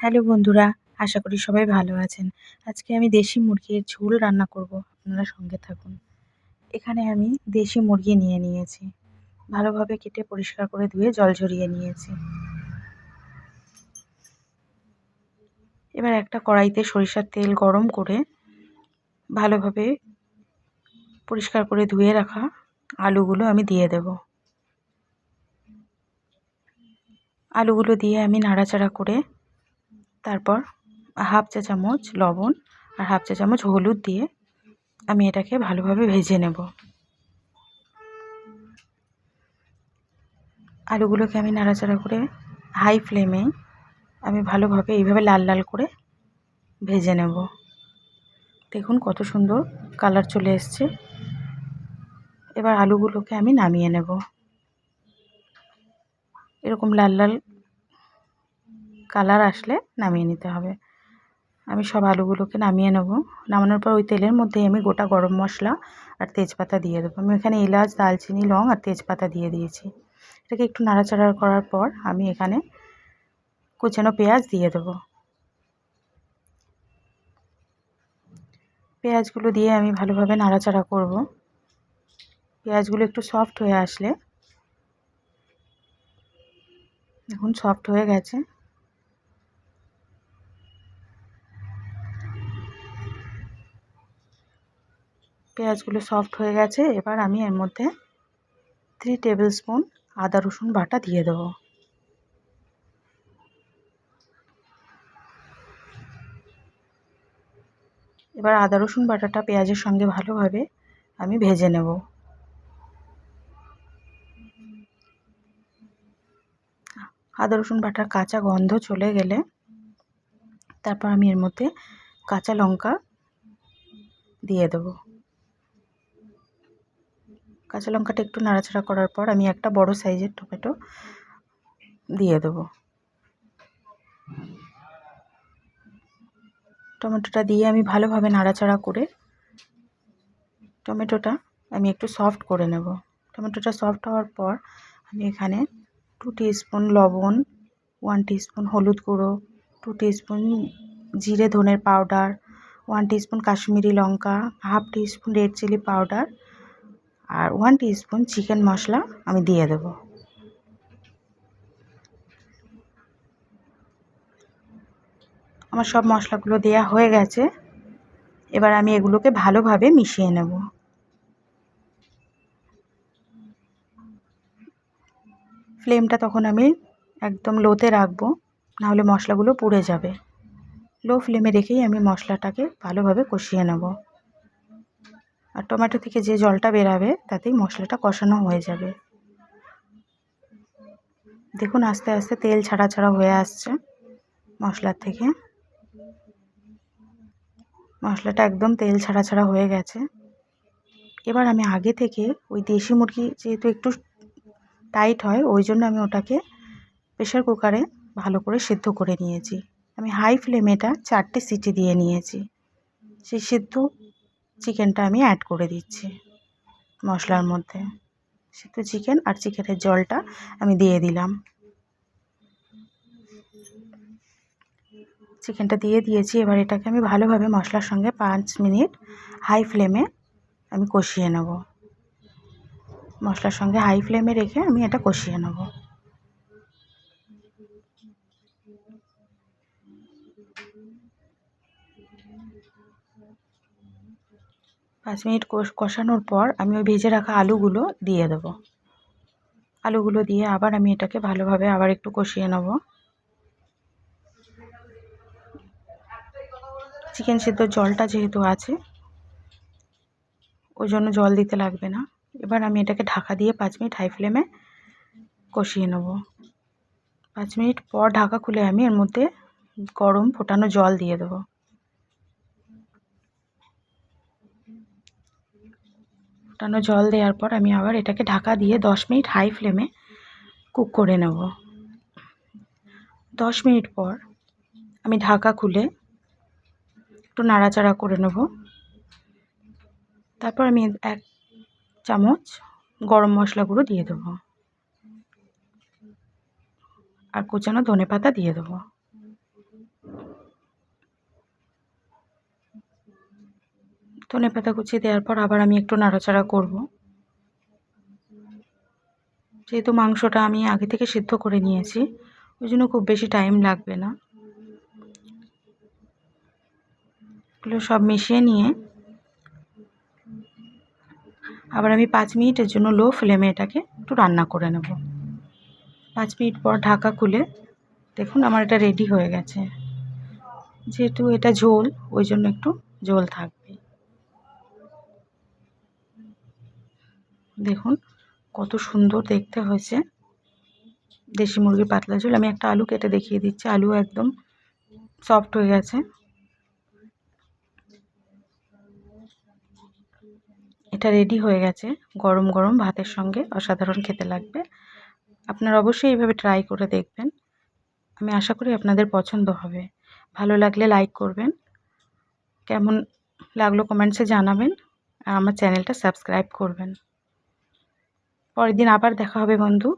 Hello বন্ধুরা, আশা করি সবাই ভালো আছেন। আজকে আমি দেশি মুরগির ঝোল রান্না করব, আপনারা সঙ্গে থাকুন। এখানে আমি দেশি মুরগি নিয়ে নিয়েছি। ভালোভাবে কেটে পরিষ্কার করে ধুয়ে জল ঝরিয়ে নিয়েছি। এবার একটা কড়াইতে সরিষার তেল গরম করে ভালোভাবে পরিষ্কার করে ধুয়ে রাখা আলুগুলো আমি দিয়ে দেব। আলুগুলো দিয়ে আমি নাড়াচাড়া করে তারপর হাফ চা চামচ লবণ আর হাফ চা চামচ হলুদ দিয়ে আমি এটাকে ভালোভাবে ভেজে নেব। আলুগুলোকে আমি নাড়াচাড়া করে হাই ফ্লেমে আমি ভালোভাবে এইভাবে লাল লাল করে ভেজে নেব। দেখুন কত সুন্দর কালার চলে এসছে। এবার আলুগুলোকে আমি নামিয়ে নেব। এরকম লাল লাল কালার আসলে নামিয়ে নিতে হবে। আমি সব আলুগুলোকে নামিয়ে নেব। নামানোর পর ওই তেলের মধ্যেই আমি গোটা গরম মশলা আর তেজপাতা দিয়ে দেবো। আমি এখানে এলাচ দালচিনি লং আর তেজপাতা দিয়ে দিয়েছি। এটাকে একটু নাড়াচাড়া করার পর আমি এখানে কুচানো পেঁয়াজ দিয়ে দেবো। পেঁয়াজগুলো দিয়ে আমি ভালোভাবে নাড়াচাড়া করব। পেঁয়াজগুলো একটু সফট হয়ে আসলে এখন সফট হয়ে গেছে। পেঁয়াজগুলো সফট হয়ে গেছে, এবার আমি এর মধ্যে থ্রি টেবিল স্পুন আদা, রসুন বাটা দিয়ে দেবো। এবার আদা, রসুন বাটাটা পেঁয়াজের সঙ্গে ভালোভাবে আমি ভেজে নেব। আদা, রসুন বাটার কাঁচা গন্ধ চলে গেলে তারপর আমি এর মধ্যে কাঁচা লঙ্কা দিয়ে দেবো। কাঁচা লঙ্কাটা একটু নাড়াচাড়া করার পর আমি একটা বড় সাইজের টমেটো দিয়ে দেবো। টমেটোটা দিয়ে আমি ভালোভাবে নাড়াচাড়া করে টমেটোটা আমি একটু সফট করে নেব। টমেটোটা সফট হওয়ার পর আমি এখানে টু স্পুন লবণ, ওয়ান স্পুন হলুদ গুঁড়ো, টু স্পুন জিরে ধনের পাউডার, ওয়ান স্পুন কাশ্মীরি লঙ্কা, half spoon red chilli powder আর ওয়ান স্পুন চিকেন মশলা আমি দিয়ে দেব। আমার সব মশলাগুলো দেয়া হয়ে গেছে। এবার আমি এগুলোকে ভালোভাবে মিশিয়ে নেব। ফ্লেমটা তখন আমি একদম লোতে রাখব, নাহলে মশলাগুলো পুড়ে যাবে। লো ফ্লেমে রেখেই আমি মশলাটাকে ভালোভাবে কষিয়ে নেব। আর টমেটো থেকে যে জলটা বেরাবে, তাতেই মশলাটা কষানো হয়ে যাবে। দেখুন, আস্তে আস্তে তেল ছাড়া ছাড়া হয়ে আসছে মশলার থেকে। মশলাটা একদম তেল ছাড়া ছাড়া হয়ে গেছে। এবার আমি আগে থেকে ওই দেশি মুরগি যেহেতু একটু টাইট হয়, ওই জন্য আমি ওটাকে প্রেশার কুকারে ভালো করে সেদ্ধ করে নিয়েছি। আমি হাই ফ্লেমে এটা চারটে সিটি দিয়ে নিয়েছি। সেই সেদ্ধ চিকেনটা আমি অ্যাড করে দিচ্ছি মশলার মধ্যে। সিদ্ধ চিকেন আর চিকেনের জলটা আমি দিয়ে দিলাম। চিকেনটা দিয়ে দিয়েছি, এবার এটাকে আমি ভালোভাবে মশলার সঙ্গে পাঁচ মিনিট হাই ফ্লেমে আমি কষিয়ে নেব। মশলার সঙ্গে হাই ফ্লেমে রেখে আমি এটা কষিয়ে নেব। পাঁচ মিনিট কষানোর পর আমি ওই ভেজে রাখা আলুগুলো দিয়ে দেব। আলুগুলো দিয়ে আবার আমি এটাকে ভালোভাবে আবার একটু কষিয়ে নেব। চিকেন সিদ্ধ জলটা যেহেতু আছে, ওই জন্য জল দিতে লাগবে না। এবার আমি এটাকে ঢাকা দিয়ে পাঁচ মিনিট হাই ফ্লেমে কষিয়ে নেব। পাঁচ মিনিট পর ঢাকা খুলে আমি এর মধ্যে গরম ফোটানো জল দিয়ে দেবো। ফোটানো জল দেওয়ার পর আমি আবার এটাকে ঢাকা দিয়ে দশ মিনিট হাই ফ্লেমে কুক করে নেব। দশ মিনিট পর আমি ঢাকা খুলে একটু নাড়াচাড়া করে নেব। তারপর আমি এক চামচ গরম মশলা গুঁড়ো দিয়ে দেবো। আর কুচানো ধনে পাতা দিয়ে দেবো। ধনে পাতা কুচি দেওয়ার পর আবার আমি একটু নাড়াচাড়া করব। যেহেতু মাংসটা আমি আগে থেকে সিদ্ধ করে নিয়েছি, ওই জন্য খুব বেশি টাইম লাগবে না। এগুলো সব মিশিয়ে নিয়ে আবার আমি পাঁচ মিনিটের জন্য লো ফ্লেমে এটাকে একটু রান্না করে নেব। পাঁচ মিনিট পর ঢাকা খুলে দেখুন আমার এটা রেডি হয়ে গেছে। যেহেতু এটা ঝোল, ওই জন্য একটু ঝোল থাকবে দেখুন, কত সুন্দর দেখতে হয়েছে। দেশি মুরগির পাতলা ঝোল। আমি একটা আলু কেটে দেখিয়ে দিচ্ছি। আলু একদম সফট হয়ে গেছে। এটা রেডি হয়ে গেছে গরম গরম ভাতের সঙ্গে। অসাধারণ খেতে লাগবে। আপনারা অবশ্যই এইভাবে ট্রাই করে দেখবেন। আমি আশা করি আপনাদের পছন্দ হবে। ভালো লাগলে লাইক করবেন। কেমন লাগল কমেন্টসে জানাবেন। আর আমার চ্যানেলটা সাবস্ক্রাইব করবেন। পরের দিন আবার দেখা হবে বন্ধু।